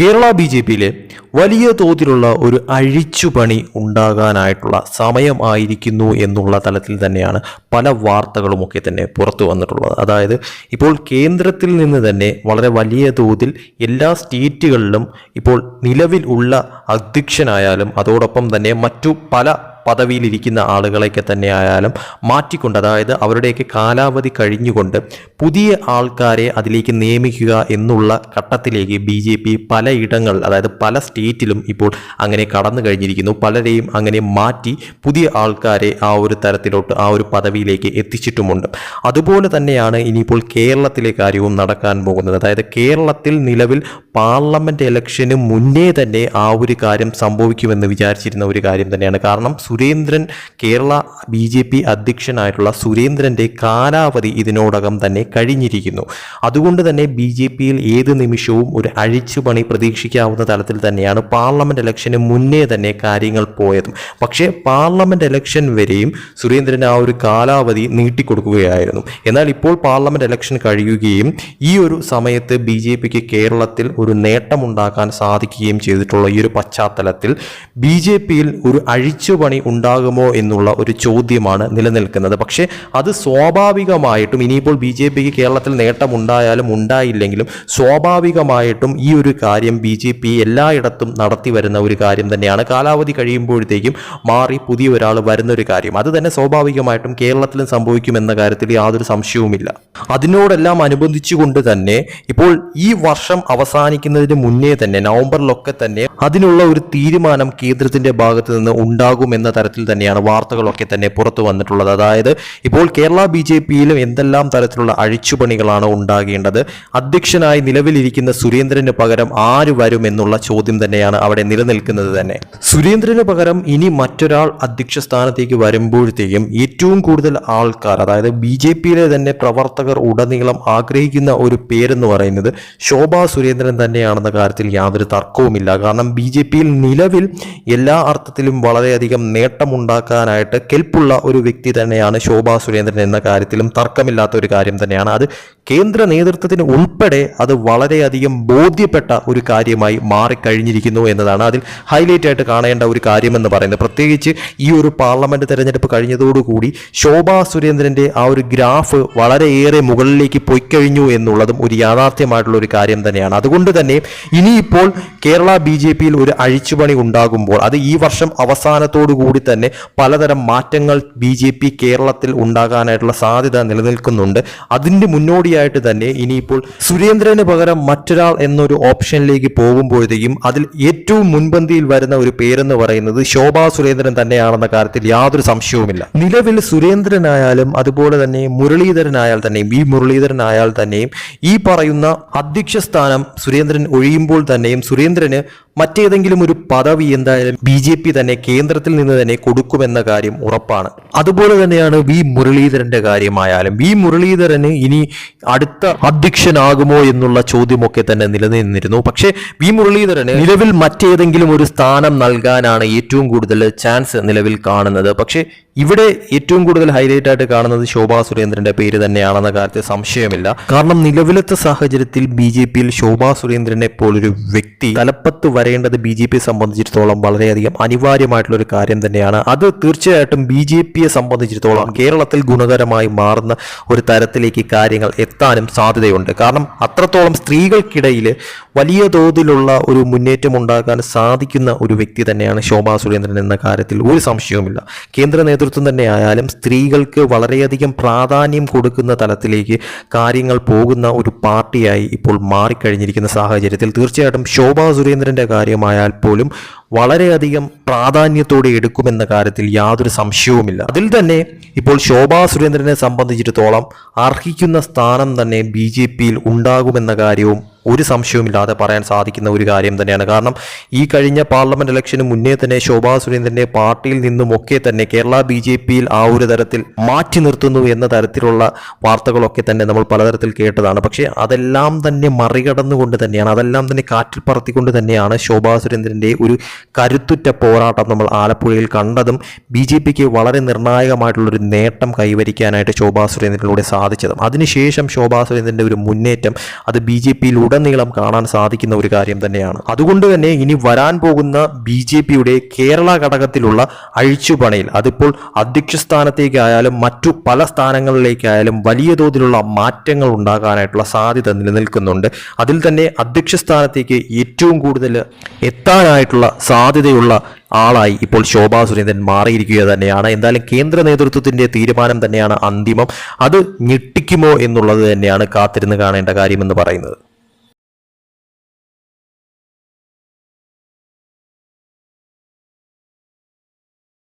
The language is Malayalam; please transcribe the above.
കേരള ബി ജെ പിയിലെ വലിയ തോതിലുള്ള ഒരു അഴിച്ചുപണി ഉണ്ടാകാനായിട്ടുള്ള സമയമായിരിക്കുന്നു എന്നുള്ള തലത്തിൽ തന്നെയാണ് പല വാർത്തകളുമൊക്കെ തന്നെ പുറത്തു വന്നിട്ടുള്ളത്. അതായത് ഇപ്പോൾ കേന്ദ്രത്തിൽ നിന്ന് തന്നെ വളരെ വലിയ തോതിൽ എല്ലാ സ്റ്റേറ്റുകളിലും ഇപ്പോൾ നിലവിൽ ഉള്ള അധ്യക്ഷനായാലും അതോടൊപ്പം തന്നെ മറ്റു പല പദവിയിലിരിക്കുന്ന ആളുകളെയൊക്കെ തന്നെ ആയാലും മാറ്റിക്കൊണ്ട് അതായത് അവരുടെയൊക്കെ കാലാവധി കഴിഞ്ഞുകൊണ്ട് പുതിയ ആൾക്കാരെ അതിലേക്ക് നിയമിക്കുക എന്നുള്ള ഘട്ടത്തിലേക്ക് ബി ജെ പി പലയിടങ്ങൾ അതായത് പല സ്റ്റേറ്റിലും ഇപ്പോൾ അങ്ങനെ കടന്നു കഴിഞ്ഞിരിക്കുന്നു. പലരെയും അങ്ങനെ മാറ്റി പുതിയ ആൾക്കാരെ ആ ഒരു തരത്തിലോട്ട് ആ ഒരു പദവിയിലേക്ക് എത്തിച്ചിട്ടുമുണ്ട്. അതുപോലെ തന്നെയാണ് ഇനിയിപ്പോൾ കേരളത്തിലെ കാര്യവും നടക്കാൻ പോകുന്നത്. അതായത് കേരളത്തിൽ നിലവിൽ പാർലമെന്റ് ഇലക്ഷന് മുന്നേ തന്നെ ആ ഒരു കാര്യം സംഭവിക്കുമെന്ന് വിചാരിച്ചിരുന്ന ഒരു കാര്യം തന്നെയാണ്. കാരണം Surendran Kerala B J P അധ്യക്ഷനായിട്ടുള്ള സുരേന്ദ്രന്റെ കാലാവധി ഇതിനോടകം തന്നെ കഴിഞ്ഞിരിക്കുന്നു. അതുകൊണ്ട് തന്നെ ബി ജെ പിയിൽ ഏത് നിമിഷവും ഒരു അഴിച്ചുപണി പ്രതീക്ഷിക്കാവുന്ന തലത്തിൽ തന്നെയാണ് പാർലമെന്റ് ഇലക്ഷന് മുന്നേ തന്നെ കാര്യങ്ങൾ പോയതും. പക്ഷേ പാർലമെന്റ് ഇലക്ഷൻ വരെയും സുരേന്ദ്രൻ ആ ഒരു കാലാവധി നീട്ടിക്കൊടുക്കുകയായിരുന്നു. എന്നാൽ ഇപ്പോൾ പാർലമെന്റ് ഇലക്ഷൻ കഴിയുകയും ഈ ഒരു സമയത്ത് ബി ജെ പിക്ക് കേരളത്തിൽ ഒരു നേട്ടമുണ്ടാക്കാൻ സാധിക്കുകയും ചെയ്തിട്ടുള്ള ഈ ഒരു പശ്ചാത്തലത്തിൽ ബി ജെ പിയിൽ ഒരു അഴിച്ചുപണി ഉണ്ടാകുമോ എന്നുള്ള ഒരു ചോദ്യമാണ് നിലനിൽക്കുന്നത്. പക്ഷേ അത് സ്വാഭാവികമായിട്ടും ഇനിയിപ്പോൾ ബി ജെ പിക്ക് കേരളത്തിൽ നേട്ടമുണ്ടായാലും ഉണ്ടായില്ലെങ്കിലും സ്വാഭാവികമായിട്ടും ഈ ഒരു കാര്യം ബി ജെ പി എല്ലായിടത്തും നടത്തി വരുന്ന ഒരു കാര്യം തന്നെയാണ്. കാലാവധി കഴിയുമ്പോഴത്തേക്കും മാറി പുതിയ ഒരാൾ വരുന്ന ഒരു കാര്യം. അത് തന്നെ സ്വാഭാവികമായിട്ടും കേരളത്തിലും സംഭവിക്കുമെന്ന കാര്യത്തിൽ യാതൊരു സംശയവുമില്ല. അതിനോടെല്ലാം അനുബന്ധിച്ചുകൊണ്ട് തന്നെ ഇപ്പോൾ ഈ വർഷം അവസാനിക്കുന്നതിന് മുന്നേ തന്നെ നവംബറിലൊക്കെ തന്നെ അതിനുള്ള ഒരു തീരുമാനം കേന്ദ്രത്തിന്റെ ഭാഗത്ത് നിന്ന് ഉണ്ടാകുമെന്ന തരത്തിൽ തന്നെയാണ് വാർത്തകളൊക്കെ തന്നെ പുറത്തു വന്നിട്ടുള്ളത്. അതായത് ഇപ്പോൾ കേരള ബി ജെ പിയിലും എന്തെല്ലാം തരത്തിലുള്ള അഴിച്ചുപണികളാണ് ഉണ്ടാകേണ്ടത്? അധ്യക്ഷനായി നിലവിലിരിക്കുന്ന സുരേന്ദ്രന് പകരം ആര് വരും എന്നുള്ള ചോദ്യം തന്നെയാണ് അവിടെ നിലനിൽക്കുന്നത് തന്നെ. സുരേന്ദ്രന് പകരം ഇനി മറ്റൊരാൾ അധ്യക്ഷ സ്ഥാനത്തേക്ക് വരുമ്പോഴത്തേക്കും ഏറ്റവും കൂടുതൽ ആൾക്കാർ അതായത് ബി ജെ പിയിലെ തന്നെ പ്രവർത്തകർ ഉടനീളം ആഗ്രഹിക്കുന്ന ഒരു പേരെന്ന് പറയുന്നത് ശോഭാ സുരേന്ദ്രൻ തന്നെയാണെന്ന കാര്യത്തിൽ യാതൊരു തർക്കവുമില്ല. കാരണം ബി ജെ പിയിൽ നിലവിൽ എല്ലാ അർത്ഥത്തിലും വളരെയധികം നേട്ടമുണ്ടാക്കാനായിട്ട് കെൽപ്പുള്ള ഒരു വ്യക്തി തന്നെയാണ് ശോഭാ സുരേന്ദ്രൻ എന്ന കാര്യത്തിലും തർക്കമില്ലാത്ത ഒരു കാര്യം തന്നെയാണ്. അത് കേന്ദ്ര നേതൃത്വത്തിന് ഉൾപ്പെടെ അത് വളരെയധികം ബോധ്യപ്പെട്ട ഒരു കാര്യമായി മാറിക്കഴിഞ്ഞിരിക്കുന്നു എന്നതാണ് അതിൽ ഹൈലൈറ്റ് ആയിട്ട് കാണേണ്ട ഒരു കാര്യമെന്ന് പറയുന്നത്. പ്രത്യേകിച്ച് ഈ ഒരു പാർലമെന്റ് തെരഞ്ഞെടുപ്പ് കഴിഞ്ഞതോടുകൂടി ശോഭാ സുരേന്ദ്രന്റെ ആ ഒരു ഗ്രാഫ് വളരെയേറെ മുകളിലേക്ക് പോയി കഴിഞ്ഞു എന്നുള്ളതും ഒരു യാഥാർത്ഥ്യമായിട്ടുള്ള ഒരു കാര്യം തന്നെയാണ്. അതുകൊണ്ട് തന്നെ ഇനിയിപ്പോൾ കേരള ബി ജെ പിയിൽ ഒരു അഴിച്ചുപണി ഉണ്ടാകുമ്പോൾ അത് ഈ വർഷം അവസാനത്തോടു കൂടി തന്നെ പലതരം മാറ്റങ്ങൾ ബി ജെ പി കേരളത്തിൽ ഉണ്ടാകാനായിട്ടുള്ള സാധ്യത നിലനിൽക്കുന്നുണ്ട്. അതിന്റെ മുന്നോടിയായിട്ട് തന്നെ ഇനിയിപ്പോൾ സുരേന്ദ്രന് പകരം മറ്റൊരാൾ എന്നൊരു ഓപ്ഷനിലേക്ക് പോകുമ്പോഴത്തേക്കും അതിൽ ഏറ്റവും മുൻപന്തിയിൽ വരുന്ന ഒരു പേരെന്ന് പറയുന്നത് ശോഭാ സുരേന്ദ്രൻ തന്നെയാണെന്ന കാര്യത്തിൽ യാതൊരു സംശയവുമില്ല. നിലവിൽ സുരേന്ദ്രനായാലും അതുപോലെ തന്നെ മുരളീധരനായാൽ തന്നെയും ഈ മുരളീധരനായാൽ തന്നെയും ഈ പറയുന്ന അധ്യക്ഷ സ്ഥാനം സുരേന്ദ്രൻ ഒഴിയുമ്പോൾ തന്നെയും സുരേന്ദ്രന് മറ്റേതെങ്കിലും ഒരു പദവി എന്തായാലും ബി ജെ പി തന്നെ കേന്ദ്രത്തിൽ നിന്ന് തന്നെ കൊടുക്കുമെന്ന കാര്യം ഉറപ്പാണ്. അതുപോലെ തന്നെയാണ് വി മുരളീധരന്റെ കാര്യമായാലും. വി മുരളീധരന് ഇനി അടുത്ത അധ്യക്ഷനാകുമോ എന്നുള്ള ചോദ്യമൊക്കെ തന്നെ നിലനിന്നിരുന്നു. പക്ഷേ വി മുരളീധരന് നിലവിൽ മറ്റേതെങ്കിലും ഒരു സ്ഥാനം നൽകാനാണ് ഏറ്റവും കൂടുതൽ ചാൻസ് നിലവിൽ കാണുന്നത്. പക്ഷേ ഇവിടെ ഏറ്റവും കൂടുതൽ ഹൈലൈറ്റ് ആയിട്ട് കാണുന്നത് ശോഭാ സുരേന്ദ്രന്റെ പേര് തന്നെയാണെന്ന കാര്യത്തിൽ സംശയമില്ല. കാരണം നിലവിലത്തെ സാഹചര്യത്തിൽ ബി ജെ പിയിൽ ശോഭാ സുരേന്ദ്രനെ പോലൊരു വ്യക്തി തലപ്പത്ത് വരേണ്ടത് ബി ജെ പിയെ സംബന്ധിച്ചിടത്തോളം വളരെയധികം അനിവാര്യമായിട്ടുള്ള ഒരു കാര്യം തന്നെയാണ്. അത് തീർച്ചയായിട്ടും ബി ജെ പിയെ സംബന്ധിച്ചിടത്തോളം കേരളത്തിൽ ഗുണകരമായി മാറുന്ന ഒരു തരത്തിലേക്ക് കാര്യങ്ങൾ എത്താനും സാധ്യതയുണ്ട്. കാരണം അത്രത്തോളം സ്ത്രീകൾക്കിടയിൽ വലിയ തോതിലുള്ള ഒരു മുന്നേറ്റം ഉണ്ടാക്കാൻ സാധിക്കുന്ന ഒരു വ്യക്തി തന്നെയാണ് ശോഭാ സുരേന്ദ്രൻ എന്ന കാര്യത്തിൽ ഒരു സംശയവുമില്ല. കേന്ദ്ര നേതൃത്വം തന്നെ ആയാലും സ്ത്രീകൾക്ക് വളരെയധികം പ്രാധാന്യം കൊടുക്കുന്ന തലത്തിലേക്ക് കാര്യങ്ങൾ പോകുന്ന ഒരു പാർട്ടിയായി ഇപ്പോൾ മാറിക്കഴിഞ്ഞിരിക്കുന്ന സാഹചര്യത്തിൽ തീർച്ചയായിട്ടും ശോഭാ സുരേന്ദ്രന്റെ കാര്യമായാൽ പോലും വളരെയധികം പ്രാധാന്യത്തോടെ എടുക്കുമെന്ന കാര്യത്തിൽ യാതൊരു സംശയവുമില്ല. അതിൽ തന്നെ ഇപ്പോൾ ശോഭാ സുരേന്ദ്രനെ സംബന്ധിച്ചിടത്തോളം അർഹിക്കുന്ന സ്ഥാനം തന്നെ ബി ജെ പിയിൽ ഉണ്ടാകുമെന്ന കാര്യവും ഒരു സംശയവുമില്ലാതെ പറയാൻ സാധിക്കുന്ന ഒരു കാര്യം തന്നെയാണ്. കാരണം ഈ കഴിഞ്ഞ പാർലമെന്റ് ഇലക്ഷന് മുന്നേ തന്നെ ശോഭാ സുരേന്ദ്രനെ പാർട്ടിയിൽ നിന്നുമൊക്കെ തന്നെ കേരള ബി ജെ പിയിൽ ആ ഒരു തരത്തിൽ മാറ്റി നിർത്തുന്നു എന്ന തരത്തിലുള്ള വാർത്തകളൊക്കെ തന്നെ നമ്മൾ പലതരത്തിൽ കേട്ടതാണ്. പക്ഷേ അതെല്ലാം തന്നെ മറികടന്നുകൊണ്ട് തന്നെയാണ് അതെല്ലാം തന്നെ കാറ്റിൽ പറത്തിക്കൊണ്ട് തന്നെയാണ് ശോഭാ സുരേന്ദ്രന്റെ ഒരു കരുത്തുറ്റ പോരാട്ടം നമ്മൾ ആലപ്പുഴയിൽ കണ്ടതും ബി ജെ പിക്ക് വളരെ നിർണായകമായിട്ടുള്ളൊരു നേട്ടം കൈവരിക്കാനായിട്ട് ശോഭാ സുരേന്ദ്രനിലൂടെ സാധിച്ചതും. അതിനുശേഷം ശോഭാ സുരേന്ദ്രന്റെ ഒരു മുന്നേറ്റം അത് ബി ജെ പിയിൽ ഉടനീളം കാണാൻ സാധിക്കുന്ന ഒരു കാര്യം തന്നെയാണ്. അതുകൊണ്ട് തന്നെ ഇനി വരാൻ പോകുന്ന ബി ജെ പിയുടെ കേരള ഘടകത്തിലുള്ള അഴിച്ചുപണിയിൽ അതിപ്പോൾ അധ്യക്ഷ സ്ഥാനത്തേക്കായാലും മറ്റു പല സ്ഥാനങ്ങളിലേക്കായാലും വലിയ തോതിലുള്ള മാറ്റങ്ങൾ ഉണ്ടാകാനായിട്ടുള്ള സാധ്യത നിലനിൽക്കുന്നുണ്ട്. അതിൽ തന്നെ അധ്യക്ഷ സ്ഥാനത്തേക്ക് ഏറ്റവും കൂടുതൽ എത്താനായിട്ടുള്ള സാധ്യതയുള്ള ആളായി ഇപ്പോൾ ശോഭാ സുരേന്ദ്രൻ മാറിയിരിക്കുക തന്നെയാണ്. എന്തായാലും കേന്ദ്ര നേതൃത്വത്തിന്റെ തീരുമാനം തന്നെയാണ് അന്തിമം. അത് ഞെട്ടിക്കുമോ എന്നുള്ളത് തന്നെയാണ് കാത്തിരുന്ന് കാണേണ്ട കാര്യമെന്ന് പറയുന്നത്.